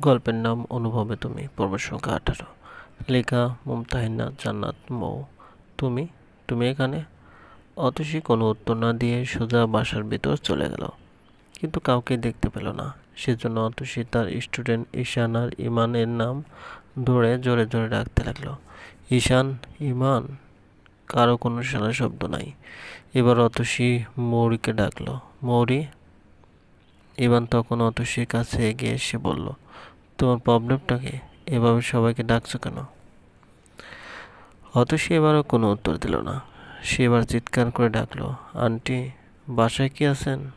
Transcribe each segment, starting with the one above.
গল্পের নাম অনুভবে তুমি পর্ব সংখ্যা আঠারো। লেখা মুমতাহিনা জান্নাত মৌ। তুমি তুমি এখানে? অতসী কোনো উত্তর না দিয়ে সোজা বাসার ভিতর চলে গেল। কিন্তু কাউকে দেখতে পেল না। সেজন্য অতসী তার স্টুডেন্ট ঈশান আর ইমানের নাম ধরে জোরে জোরে ডাকতে লাগল। ঈশান, ইমান? কারও কোনো সারা শব্দ নাই। এবার অতসী মৌরিকে ডাকলো। মৌরি ইমান তখন অতসীর কাছে এগিয়ে এসে বলল, তোমার প্রবলেমটা কি এভাবে সবাইকে ডাকছো কেন? অতসী এবারও কোনো উত্তর দিল না। সে এবার চিৎকার করে ডাকলো, আন্টি, বাসায় কি আছেন?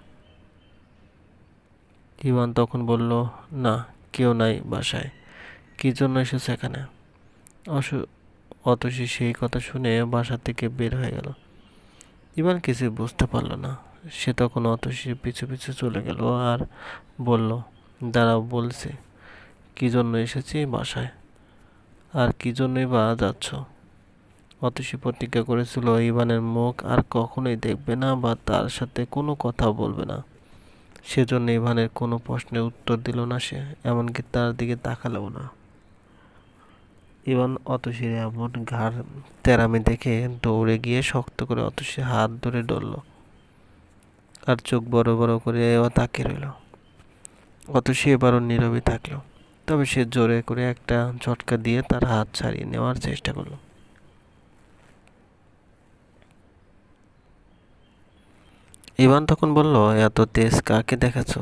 ইমান তখন বলল, না, কেউ নাই বাসায়। কী জন্য এসেছে এখানে? অসু, অতসী সেই কথা শুনে বাসা থেকে বের হয়ে গেল। ইমান কিছু বুঝতে পারল না। সে তখন অতসীর পিছু পিছু চলে গেল আর বলল, দাঁড়াও, বলছে, কী জন্য এসেছি বাসায়? আর কী জন্যই বা যাচ্ছ? অতসী প্রতিজ্ঞা করেছিল, ইভানের মুখ আর কখনোই দেখবে না বা তার সাথে কোনো কথা বলবে না। সেজন্য ইভানের কোনো প্রশ্নের উত্তর দিল না সে, এমনকি তার দিকে তাকালেও না। ইভান অতসীর এমন ঘাড় তেরামি দেখে দৌড়ে গিয়ে শক্ত করে অতসীর হাত ধরে ডলল আর চোখ বড় বড় করে ও তাকিয়ে রইল। অতসী এবারও নীরবই থাকল। তবে সে জোরে করে একটা ঝটকা দিয়ে তার হাত ছাড়িয়ে নেওয়ার চেষ্টা করল। ইভান তখন বলল, এত তেজ কাকে দেখাচ্ছ?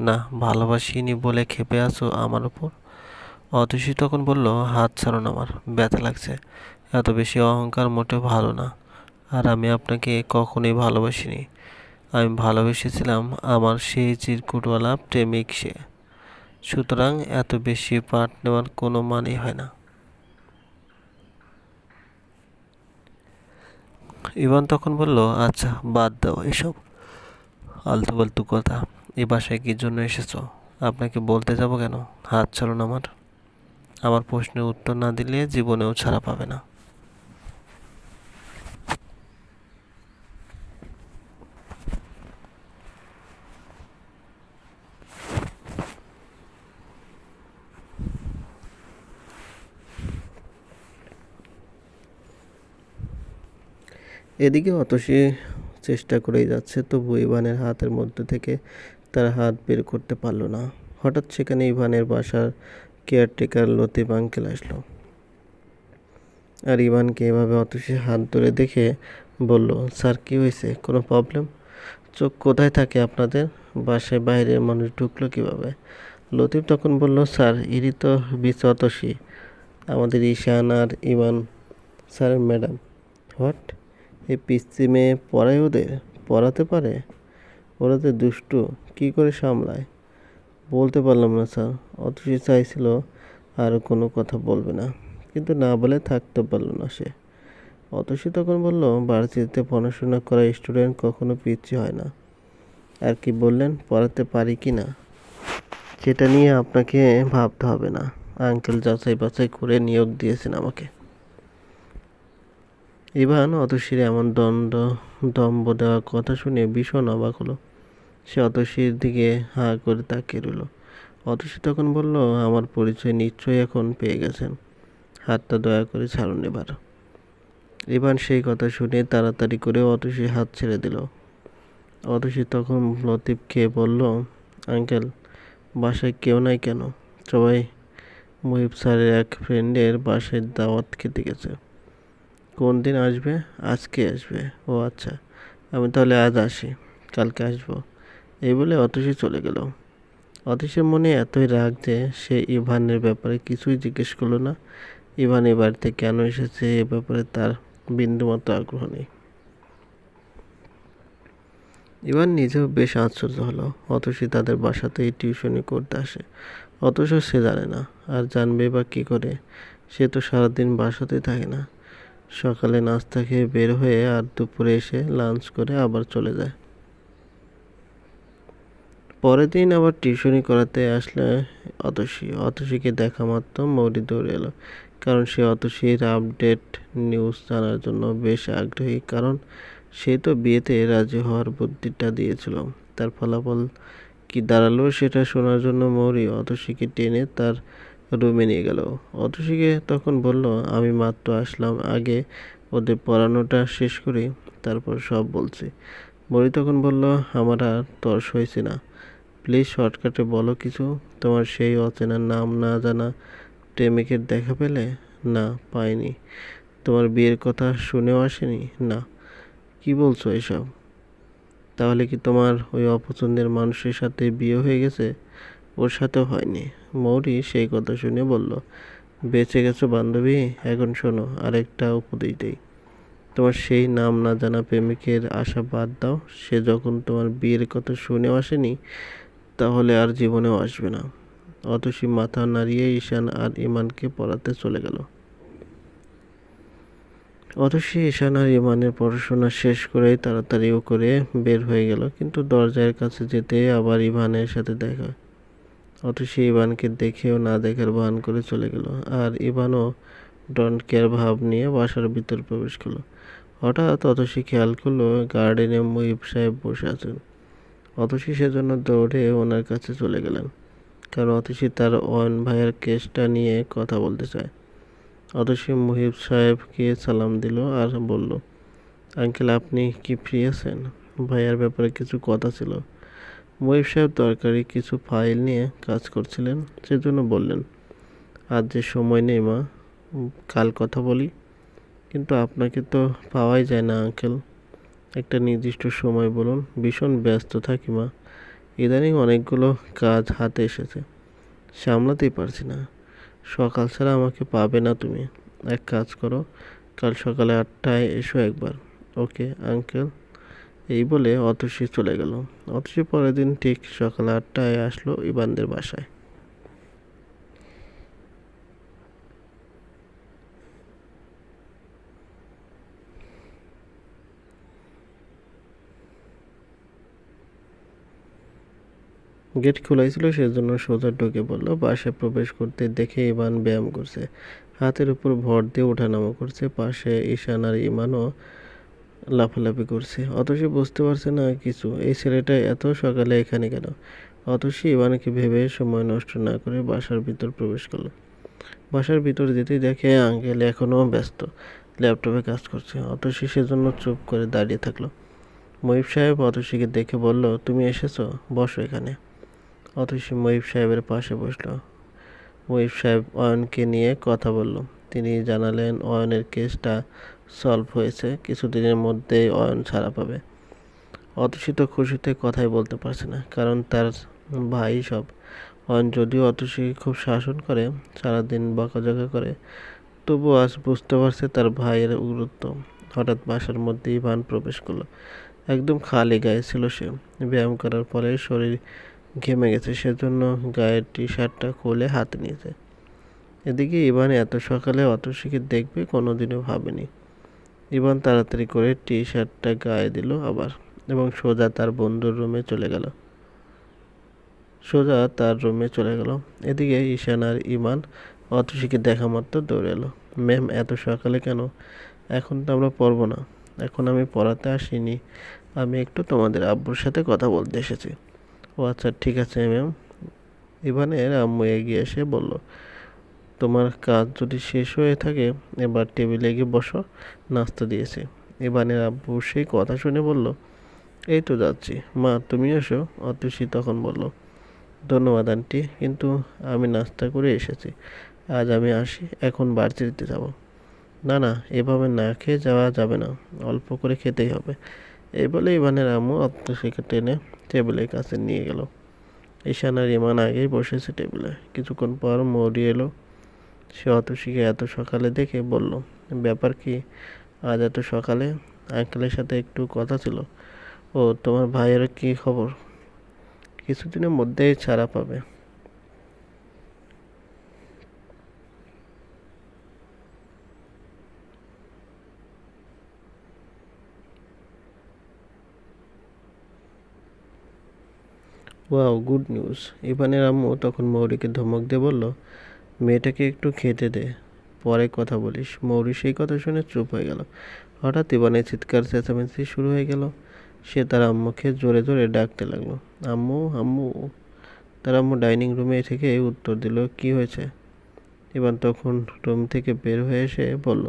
না, ভালোবাসিনি বলে খেপে আছো আমার উপর? অতসী তখন বলল, হাত ছাড়ুন আমার, ব্যথা লাগছে। এত বেশি অহংকার মোটেও ভালো না। আর আমি আপনাকে কখনোই ভালোবাসিনি। আমি ভালোবেসেছিলাম আমার সেই চিরকুটওয়ালা প্রেমিক সে। সুতরাং এত বেশি পাঠ নেওয়ার কোনো মানেই হয় না। ইভান তখন বলল আচ্ছা বাদ দাও এসব। আলতু ফালতু কথা। এ বাসায় কী জন্য এসেছ? আপনাকে বলতে যাব কেন? হাত ছাড়ুন আমার। আমার প্রশ্নের উত্তর না দিলে জীবনেও ছাড়া পাবে না। এদিকে অতসী চেষ্টা করেই যাচ্ছে তবু ইভানের হাতের মধ্যে থেকে তার হাত বের করতে পারল না। হঠাৎ সেখানে ইভানের বাসার কেয়ারটেকার লতিফ আঙ্কেল আসলো। আর ইভানকে এভাবে অতসী হাত ধরে দেখে বলল, স্যার, কী হয়েছে? কোনো প্রবলেম? চোখ কোথায় থাকে আপনাদের? বাসায় বাইরের মানুষ ঢুকলো কীভাবে? লতিফ তখন বলল, স্যার, ইরি তো বিচ অতসী আমাদের ঈশান আর ইমান স্যার, ম্যাডাম। হোয়াট? এই পিস্তি মেয়ে পড়ায় ওদের? পড়াতে পারে? ওরা তো দুষ্টু, কী করে সামলায়? বলতে পারলাম না, স্যার। অথচ চাইছিল আর কোনো কথা বলবে না। কিন্তু না বলে থাকতে পারল না সে। অতসী তখন বলল, ভার্সিটিতে পড়াশোনা করা স্টুডেন্ট কখনো পিছিয়ে হয় না। আর কি বললেন, পড়াতে পারি কি না? সেটা নিয়ে আপনাকে ভাবতে হবে না। আঙ্কেল যাচাই বাছাই করে নিয়োগ দিয়েছেন আমাকে। ইভান অতসীর এমন দণ্ড দম্ব দেওয়ার কথা শুনে ভীষণ অবাক হলো। সে অতসীর দিকে হা করে তাকিয়ে রইল। অতসী তখন বলল, আমার পরিচয় নিশ্চয়ই এখন পেয়ে গেছেন। হাতটা দয়া করে ছাড়ুন এবার। ইভান সেই কথা শুনে তাড়াতাড়ি করে অতসী হাত ছেড়ে দিল। অতসী তখন লতিফকে বলল, আঙ্কেল, বাসায় কেউ নাই কেন? সবাই মুহিব স্যারের এক ফ্রেন্ডের বাসায় দাওয়াত খেতে গেছে। কোন দিন আসবে? আজকে আসবে। ও আচ্ছা। আমি তাহলে আজ আসি। কালকে আসব। এই বলে অতসী চলে গেল। অতসীর মনে এতই রাগ যে সে ইভানের ব্যাপারে কিছুই জিজ্ঞেস করল না। ইভান এ বাড়িতে কেন এসেছে এ ব্যাপারে তার বিন্দুমাত্র আগ্রহ নেই। ইভান নিজেও বেশ আশ্চর্য হলো। অতসী তাদের বাসাতেই টিউশনি করতে আসে। অথচ সে জানে না। আর জানবে বা কী করে? সে তো সারাদিন বাসাতেই থাকে না। সকালে নাস্তা খেয়ে বের হয়ে আর দুপুরে এসে লাঞ্চ করে আবার চলে যায়। পরের দিন আবার টিউশনি করাতে আসলে অতসী, অতসীকে দেখা মাত্র মৌরি দৌড়ে এলো। কারণ সে অতসীর আপডেট নিউজ জানার জন্য বেশ আগ্রহী, কারণ সে তো বিয়েতে রাজি হওয়ার বুদ্ধিটা দিয়েছিল। তার ফলাফল কি দাঁড়াল সেটা শোনার জন্য মৌরি অতসীকে টেনে তার রুমে নিয়ে গেল। অতসীকে তখন বলল, আমি মাত্র আসলাম আগে, ওদের পড়ানোটা শেষ করি তারপর সব বলছি। মৌরি তখন বলল, আমার আর তর্স হয়েছে না। প্লিজ শর্টকাটে বলো কিছু। তোমার সেই অচেনা নাম না জানা প্রেমিকের দেখা পেলে? না, পাইনি। তোমার বিয়ের কথা শুনেও আসেনি? না। কি বলছো এসব? তাহলে কি তোমার ওই অপছন্দের মানুষের সাথে বিয়ে হয়ে গেছে? ওর সাথেও হয়নি। মৌরি সেই কথা শুনে বলল, বেঁচে গেছো বান্ধবী, এখন শোনো, আরেকটা উপদেশ দেই। তোমার সেই নাম না জানা প্রেমিকের আশা বাদ দাও। সে যখন তোমার বিয়ের কথা শুনেও আসেনি, তাহলে আর জীবনেও আসবে না। অতসী মাথা নাড়িয়ে ঈশান আর ইমানকে পড়াতে চলে গেল। অতসী ঈশান আর ইমানের পড়াশোনা শেষ করেই তাড়াতাড়িও করে বের হয়ে গেল। কিন্তু দরজার কাছে যেতে আবার ইভানের সাথে দেখা অতসী ইভানকে দেখেও না দেখার ভান করে চলে গেল। আর ইভানও ডন্ট কেয়ার ভাব নিয়ে বাসার ভিতর প্রবেশ করল। হঠাৎ অতসী খেয়াল করল গার্ডেনে মুহিব সাহেব বসে আছেন। অতসী সেজন্য দৌড়ে ওনার কাছে চলে গেলেন। কারণ অতসী তার অয়ন ভাইয়ের কেসটা নিয়ে কথা বলতে চায়। অতসী মুহিব সাহেবকে সালাম দিল আর বলল, আঙ্কেল, আপনি কি ফ্রি আছেন? ভাইয়ার ব্যাপারে কিছু কথা ছিল। মুহিব সাহেব দরকারি কিছু ফাইল নিয়ে কাজ করছিলেন, সেজন্য বললেন, আজ যে সময় নেই মা কাল কথা বলি। কিন্তু আপনাকে তো পাওয়াই যায় না, আঙ্কেল। একটা নির্দিষ্ট সময় বলুন, ভীষণ ব্যস্ত থাকি মা। ইদানিং অনেকগুলো কাজ হাতে এসেছে। সামলাতেই পারছি না। সকাল ছাড়া আমাকে পাবে না তুমি। এক কাজ করো, কাল সকালে আটটায় এসো একবার। Okay, uncle. এই বলে অতসী চলে গেল। অতসী পরের দিন ঠিক সকাল আটটায় আসলো ইবানদের বাসায়। গেট খোলাই ছিল, সেজন্য সোজা ঢুকে পড়ল। বাসায় প্রবেশ করতে দেখে ইমান ব্যায়াম করছে। হাতের উপর ভর দিয়ে ওঠানামা করছে। পাশে ঈশান আর ইমানও লাফালাফি করছে। অতসী বুঝতে পারছে না কিছু। এই ছেলেটা এত সকালে এখানে কেন? অতসী ইমানকে ভেবে সময় নষ্ট না করে বাসার ভিতর প্রবেশ করল। বাসার ভিতর যেতেই দেখে আঙ্কেল এখনও ব্যস্ত। ল্যাপটপে কাজ করছে। অতসী সেজন্য চুপ করে দাঁড়িয়ে থাকল। মহিব সাহেব অতসীকে দেখে বলল, তুমি এসেছ? বসো এখানে। অতসী মহিব সাহেবের পাশে বসল। মহিব সাহেব অয়নকে নিয়ে কথা বলল। তিনি জানালেন অয়নের কেসটা সলভ হয়েছে, কিছুদিনের মধ্যে অয়ন ছাড়া পাবে। অতসী তো খুশিতে কথাই বলতে পারছে না, কারণ তার ভাই সব। অয়ন যদিও অতসী খুব শাসন করে, সারাদিন বকাঝকা করে, তবু আজ বুঝতে পারছে তার ভাইয়ের গুরুত্ব হঠাৎ বাসার মধ্যে ইভান প্রবেশ করল। একদম খালি গায়ে ছিল সে। ব্যায়াম করার পরে শরীর ঘেমে গেছে, সেজন্য গায়ের টি শার্টটা খুলে হাতে নিয়েছে। এদিকে ইভান এত সকালে অতসীকে দেখবে, কোনোদিনও ভাবেনি। ইভান তাড়াতাড়ি করে টি শার্টটা গায়ে দিল আবার এবং সোজা তার বন্ধুর রুমে চলে গেল। সোজা তার রুমে চলে গেল। এদিকে ঈশান আর ইমান অতসীকে দেখা মাত্র দৌড়ে এলো। ম্যাম, এত সকালে কেন? এখন তো আমরা পড়ব না। এখন আমি পড়াতে আসিনি। আমি একটু তোমাদের আব্বুর সাথে কথা বলতে এসেছি। ও আচ্ছা ঠিক আছে ম্যাম। ইভানের আম্মু এগিয়ে এসে বলল তোমার কাজ যদি শেষ হয়ে থাকে, এবার টেবিলে গিয়ে বসো, নাস্তা দিয়েছে। ইভানের আব্বু সেই কথা শুনে বলল, এই তো যাচ্ছি। মা, তুমি এসো। অতসী তখন বলল, ধন্যবাদ আন্টি, কিন্তু আমি নাস্তা করে এসেছি। আজ আমি আসি, এখন বাড়িতে যাব। না না, এভাবে না খেয়ে যাওয়া যাবে না, অল্প করে খেতেই হবে। এই বলে ইভানের আম্মু অতসীকে টেনে টেবিলের কাছে নিয়ে গেল। ঈশান আর ইমান আগেই বসেছে টেবিলে। কিছুক্ষণ পর মৌরি এলো সে অতসীকে এত সকালে দেখে বলল, ব্যাপার কি? আজ এত সকালে? আঙ্কেলের সাথে একটু কথা ছিল। ও, তোমার ভাইয়ের কি খবর? কিছুদিনের মধ্যেই ছাড়া পাবে। Wow, good news. ইভানের আম্মু তখন মৌরিকে ধমক দিয়ে বলল মেয়েটাকে একটু খেতে দে। পরে কথা বলিস। মৌরি সেই কথা শুনে চুপ হয়ে গেল। হঠাৎ ইভানের চিৎকার, চেঁচামেচি শুরু হয়ে গেল। সে তার আম্মুকে জোরে জোরে ডাকতে লাগল। আম্মু আম্মু। তার আম্মু ডাইনিং রুমে থেকে উত্তর দিল, কি হয়েছে? ইভান তখন রুম থেকে বের হয়ে এসে বলল,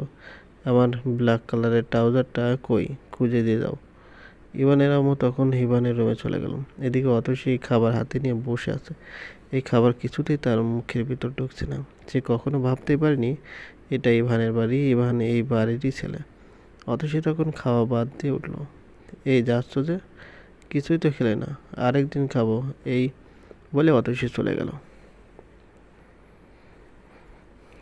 আমার ব্ল্যাক কালারের ট্রাউজারটা কই? খুঁজে দিয়ে দাও। ইভানের আম্মু তখন হিবানের রুমে চলে গেল। এদিকে অতসী খাবার হাতে নিয়ে বসে আছে। এই খাবার কিছুতেই তার মুখের ভিতর ঢুকছে না। সে কখনো ভাবতেই পারেনি, এটা ইভানের বাড়ি, ইভান এই বাড়িরই ছেলে। অতসী তখন খাওয়া বাদ দিয়ে উঠল। এই, যাচ্ছ যে? কিছুই তো খেলে না আরেকদিন খাব। এই, বলে অতসী চলে গেল।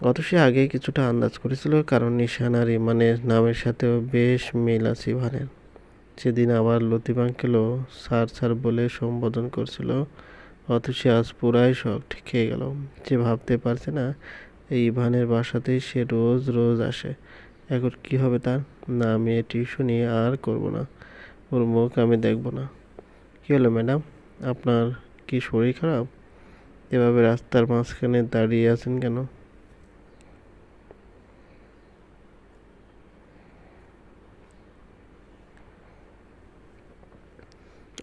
অতসী আগেই কিছুটা আন্দাজ করেছিল, কারণ নিশান আর ইমানের নামের সাথেও বেশ মিল আছে ইভানের। সেদিন আবার লতিফ স্যার স্যার বলে সম্বোধন করছিল অথচ আজ পুরাই শখ খেয়ে গেল। যে ভাবতে পারছে না, এই ইভানের বাসাতেই সে রোজ রোজ আসে। এখন কি হবে তার? না আমি টিউশনি আর করব না। ওর মুখ আমি দেখব না। কী হলো ম্যাডাম? আপনার কি শরীর খারাপ? এভাবে রাস্তার মাঝখানে দাঁড়িয়ে আছেন কেন?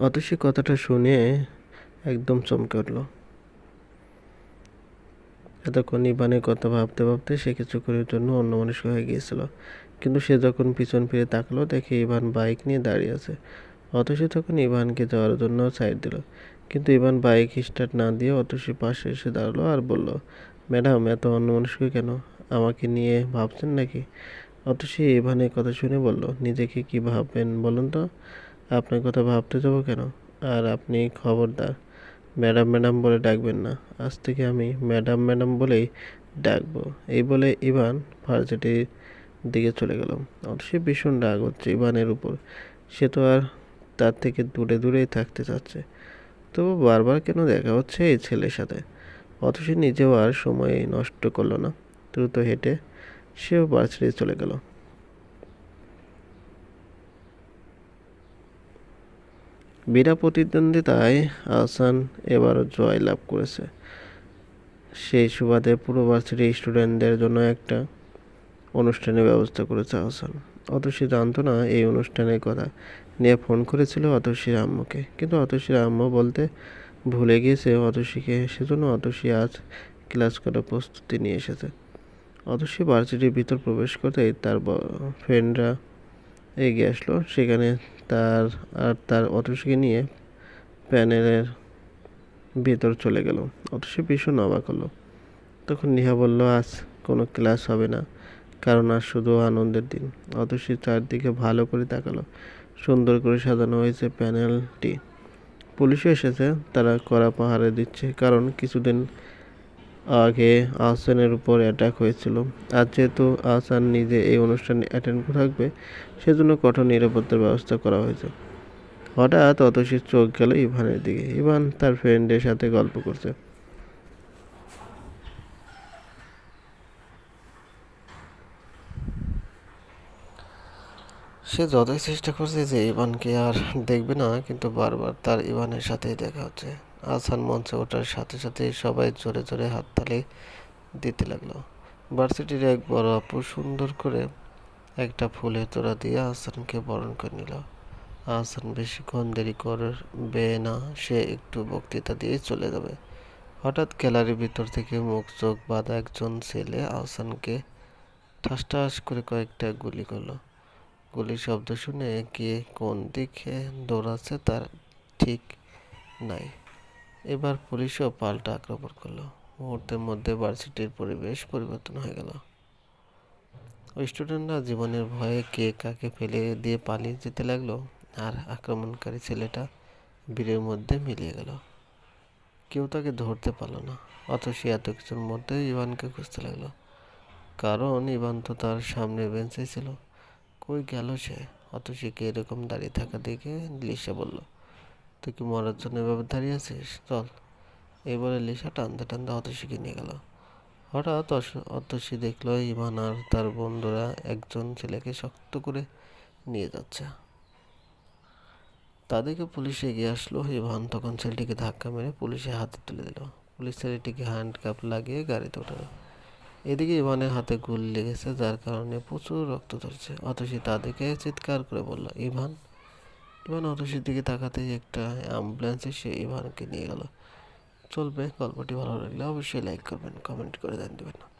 অতসী কথাটা শুনে একদম চমকে উঠল। এতক্ষণ ইবানের কথা ভাবতে ভাবতে সে কিছু কিছুক্ষণের জন্য অন্য মানুষ হয়ে গিয়েছিল। কিন্তু সে যখন পিছন ফিরে তাকালো, দেখে ইভান বাইক নিয়ে দাঁড়িয়ে আছে। অতসী তখন ইভানকে যাওয়ার জন্য সাইড দিল। কিন্তু ইভান বাইক স্টার্ট না দিয়ে অতসী পাশে এসে দাঁড়াল আর বলল, ম্যাডাম, এত অন্য মানুষকে কেন? আমাকে নিয়ে ভাবছেন নাকি? অতসী ইভানের কথা শুনে বলল, নিজেকে কি ভাববেন বলুন তো? আপনার কথা ভাবতে যাব কেন? আর আপনি খবরদার। ম্যাডাম ম্যাডাম বলে ডাকবেন না। আজ থেকে আমি ম্যাডাম ম্যাডাম বলেই ডাকবো। এই বলে ইভান ভার্সিটির দিকে চলে গেল। অবশ্যই ভীষণ রাগ হচ্ছে ইভানের উপর। সে তো আর তার থেকে দূরে, দূরেই থাকতে চাচ্ছে। তবু বারবার কেন দেখা হচ্ছে এই ছেলের সাথে? অথচ নিজেও আর সময় নষ্ট করল না। দ্রুত হেঁটে সেও ভার্সিটি চলে গেল। বিনা প্রতিদ্বন্দ্বিতায় আহসান এবারও জয় লাভ করেছে। সেই সুবাদে পুরো ভার্সিটির স্টুডেন্টদের জন্য একটা অনুষ্ঠানের ব্যবস্থা করেছে আহসান। অতসী জানতো না এই অনুষ্ঠানের কথা। নিয়ে ফোন করেছিল অতসীর আম্মুকে। কিন্তু অতসীর আম্মু বলতে ভুলে গিয়েছে অতসীকে। সেজন্য অতসী আজ ক্লাস করার প্রস্তুতি নিয়ে এসেছে। অতসী ভার্সিটির ভিতর প্রবেশ করতেই তার ফ্রেন্ডরা এগিয়ে আসলো। সেখানে তার, আর তার অতসীকে নিয়ে প্যানেলের ভেতর চলে গেল। অতসী ভীষণ অবাক হলো। তখন নিহা বলল, আজ কোনো ক্লাস হবে না, কারণ আজ শুধু আনন্দের দিন। অতসী চারদিকে ভালো করে তাকালো। সুন্দর করে সাজানো হয়েছে প্যানেলটি। পুলিশও এসেছে, তারা কড়া পাহাড়ে দিচ্ছে, কারণ কিছুদিন আগে আহসানের উপর অ্যাটাক হয়েছিল। আর যেহেতু আহসান নিজে এই অনুষ্ঠানে অ্যাটেন্ড থাকবে, সেজন্য কঠোর নিরাপত্তার ব্যবস্থা করা হয়েছে। হঠাৎ অতসীর চোখ গেল ইভানের দিকে। ইভান তার ফ্রেন্ডের সাথে গল্প করছে। সে যতই চেষ্টা করছে যে ইভানকে আর দেখবে না, কিন্তু বারবার তার ইভানের সাথেই দেখা হচ্ছে। আসান মঞ্চে ওঠার সাথে সাথে সবাই জোরে জোরে হাত হাততালি দিতে লাগল। ভার্সিটির এক বড় আপু সুন্দর করে একটা ফুলের তোড়া দিয়ে আহসানকে বরণ করে নিল। আহসান বেশিক্ষণ দেরি করবে না, সে একটু বক্তৃতা দিয়ে চলে যাবে। হঠাৎ গ্যালারির ভিতর থেকে মুখ চোখ বাঁধা একজন ছেলে আহসানকে ঠাস ঠাস করে কয়েকটা গুলি করল। গুলির শব্দ শুনে কে কোন দিকে দৌড়াচ্ছে তার ঠিক নাই। এবার পুলিশও পাল্টা আক্রমণ করল। মুহূর্তের মধ্যে ভার্সিটির পরিবেশ পরিবর্তন হয়ে গেল। ওই স্টুডেন্টরা জীবনের ভয়ে কে কাকে ফেলে দিয়ে পালিয়ে যেতে লাগল আর আক্রমণকারী ছেলেটা ভিড়ের মধ্যে মিলিয়ে গেল। কেউ তাকে ধরতে পারল না, অথচ এত কিছুর মধ্যে ইভানকে খুঁজতে লাগল। কারণ ইভান তো তার সামনে বেঞ্চে ছিল। কই গেল সে? অতসীকে এরকম দাঁড়িয়ে থাকা দেখে লিসা বলল। তুই কি মরার জন্য এভাবে দাঁড়িয়ে আছিস? চল। এই বলে লিসা টানতে টানতে অতসীকে নিয়ে গেল। হঠাৎ অতসী দেখল ইভান আর তার বন্ধুরা একজন ছেলেকে শক্ত করে নিয়ে যাচ্ছে। তাদেরকে পুলিশ এগিয়ে আসলো। ইভান তখন ছেলেটিকে ধাক্কা মেরে পুলিশের হাতে তুলে দিল। পুলিশ ছেলেটিকে হ্যান্ড কাপ লাগিয়ে গাড়িতে ওঠালো। এদিকে ইভানের হাতে গুলি লেগেছে, যার কারণে প্রচুর রক্ত ধরছে অথচ তাদেরকে চিৎকার করে বলল, ইভান ইভান অতসের দিকে তাকাতেই একটা অ্যাম্বুলেন্স এসে ইভানকে নিয়ে গেল। চলবে, গল্পটি ভালো লাগলে অবশ্যই লাইক করবেন কমেন্ট করে জানিয়ে দেবেন।